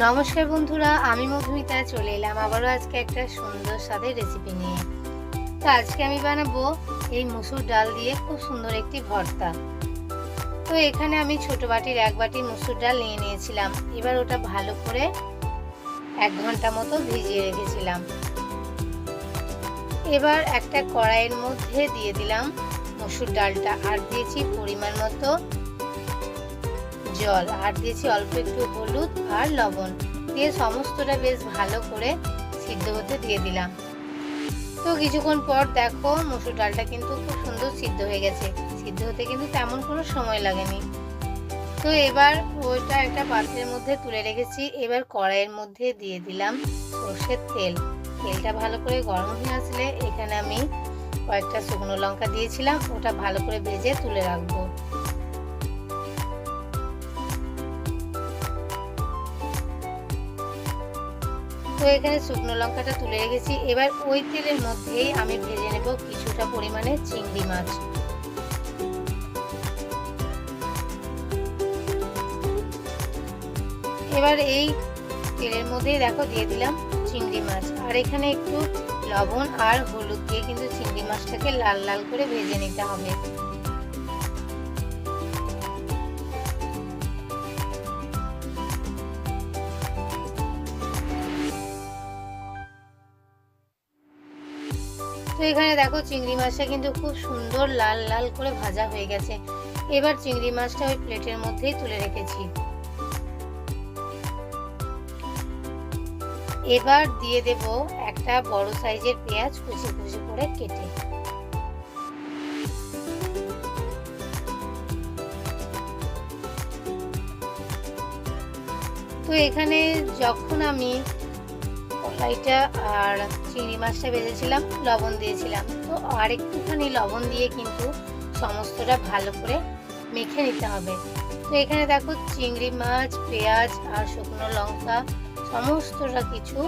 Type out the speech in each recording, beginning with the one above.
নমস্কার বন্ধুরা, আমি মধুমিতা, চলে এলাম আবারও আজকে একটা সুন্দর স্বাদের রেসিপি নিয়ে। তো আজকে আমি বানাবো এই মুসুর ডাল দিয়ে খুব সুন্দর একটি ভর্তা। তো এখানে আমি ছোট বাটির এক বাটি মুসুর ডাল নিয়ে নিয়েছিলাম। এবার ওটা ভালো করে এক ঘণ্টা মতো ভিজিয়ে রেখেছিলাম। এবার একটা কড়াইয়ের মধ্যে দিয়ে দিলাম মুসুর ডালটা। আর দিয়েছি পরিমাণ মতো জল, আর দিয়েছি অল্প একটু হলুদ আর লবণ। দিয়ে সমস্তটা বেশ ভালো করে সিদ্ধ হতে দিয়ে দিলাম। তো কিছুক্ষণ পর দেখো মসুর ডালটা কিন্তু খুব সুন্দর সিদ্ধ হয়ে গেছে। সিদ্ধ হতে কিন্তু তেমন কোনো সময় লাগেনি। তো এবার ওইটা একটা পাত্রের মধ্যে তুলে রেখেছি। এবার কড়াইয়ের মধ্যে দিয়ে দিলাম সর্ষের তেল। তেলটা ভালো করে গরম হয়ে আসলে এখানে আমি কয়েকটা শুকনো লঙ্কা দিয়েছিলাম। ওটা ভালো করে ভেজে তুলে রাখব। তো এখানে শুকনো লঙ্কাটা তুলে রেখেছি। এবার ওই তেলের মধ্যেই আমি ভেজে নেব কিছুটা পরিমাণে চিংড়ি মাছ। এবার এই তেলের মধ্যেই দেখো দিয়ে দিলাম চিংড়ি মাছ। আর এখানে একটু লবণ আর হলুদ দিয়ে কিন্তু চিংড়ি মাছটাকে লাল লাল করে ভেজে নিতে হবে। তো এখানে দেখো চিংড়ি মাছটা কিন্তু খুব সুন্দর লাল লাল করে ভাজা হয়ে গেছে। এবার চিংড়ি মাছটা ওই প্লেটের মধ্যেই তুলে রেখেছি। এবার দিয়ে দেব একটা বড় সাইজের পেঁয়াজ কুচি কুচি করে কেটে। তো এখানে যখন আমি কলাইটা আর চিংড়ি মাছটা ভেজেছিলাম, লবণ দিয়েছিলাম। তো আর একটুখানি লবণ দিয়ে কিন্তু সমস্তটা ভালো করে মেখে নিতে হবে। তো এখানে দেখো চিংড়ি মাছ, পেঁয়াজ আর শুকনো লঙ্কা, সমস্তটা কিছু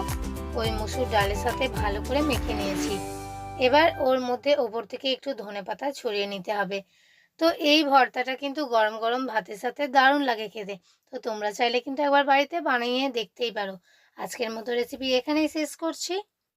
ওই মুসুর ডালের সাথে ভালো করে মেখে নিয়েছি। এবার ওর মধ্যে ওপর থেকে একটু ধনে পাতা ছড়িয়ে নিতে হবে। তো এই ভর্তাটা কিন্তু গরম গরম ভাতের সাথে দারুণ লাগে খেতে। তো তোমরা চাইলে কিন্তু একবার বাড়িতে বানিয়ে দেখতেই পারো। আজকের মতো রেসিপি এখানেই শেষ করছি।